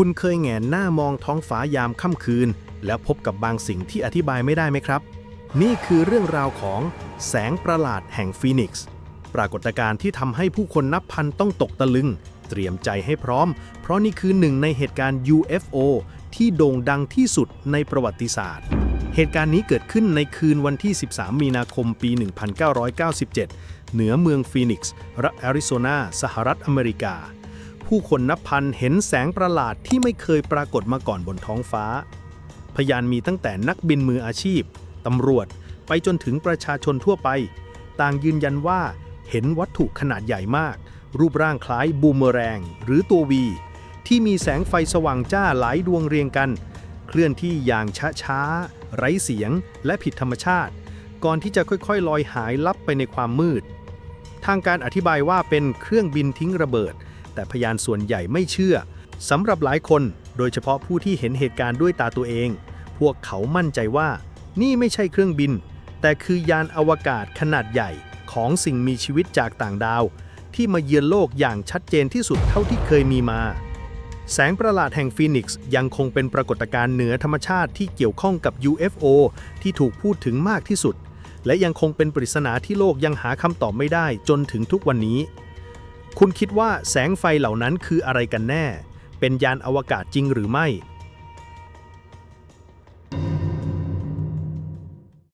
คุณเคยแงนหน้ามองท้องฟ้ายามค่ำคืน แล้วพบกับบางสิ่งที่อธิบายไม่ได้ไหมครับ นี่คือเรื่องราวของแสงประหลาดแห่งฟีนิกซ์ปรากฏการณ์ที่ทำให้ผู้คนนับพันต้องตกตะลึง เตรียมใจให้พร้อม เพราะนี่คือหนึ่งในเหตุการณ์ UFO ที่โด่งดังที่สุดในประวัติศาสตร์ เหตุการณ์นี้เกิดขึ้นในคืนวันที่ 13 มีนาคมปี 1997 เหนือเมืองฟีนิกซ์ รัฐแอริโซนา สหรัฐอเมริกา ผู้คนนับพันเห็นแสงประหลาดที่ไม่เคยปรากฏมาก่อนบนท้องฟ้า พยานมีตั้งแต่นักบินมืออาชีพ ตำรวจ ไปจนถึงประชาชนทั่วไป ต่างยืนยันว่าเห็นวัตถุขนาดใหญ่มาก รูปร่างคล้ายบูมเมอแรง หรือตัววี ที่มีแสงไฟสว่างจ้าหลายดวงเรียงกัน เคลื่อนที่อย่างช้าๆไร้เสียงและผิดธรรมชาติ ก่อนที่จะค่อยๆ ลอยหายลับไปในความมืด ทางการอธิบายว่าเป็นเครื่องบินทิ้งระเบิด แต่พยานส่วนใหญ่ไม่เชื่อสำหรับหลายคน โดยเฉพาะผู้ที่เห็นเหตุการณ์ด้วยตาตัวเอง พวกเขามั่นใจว่า นี่ไม่ใช่เครื่องบิน แต่คือยานอวกาศขนาดใหญ่ของสิ่งมีชีวิตจากต่างดาว ที่มาเยือนโลกอย่างชัดเจนที่สุดเท่าที่เคยมีมา แสงประหลาดแห่งฟีนิกซ์ยังคงเป็นปรากฏการณ์เหนือธรรมชาติที่เกี่ยวข้องกับ UFO ที่ถูกพูดถึงมากที่สุด และยังคงเป็นปริศนาที่โลกยังหาคำตอบไม่ได้จนถึงทุกวันนี้ คุณคิดว่าแสงไฟเหล่านั้นคืออะไรกันแน่ เป็นยานอวกาศจริงหรือไม่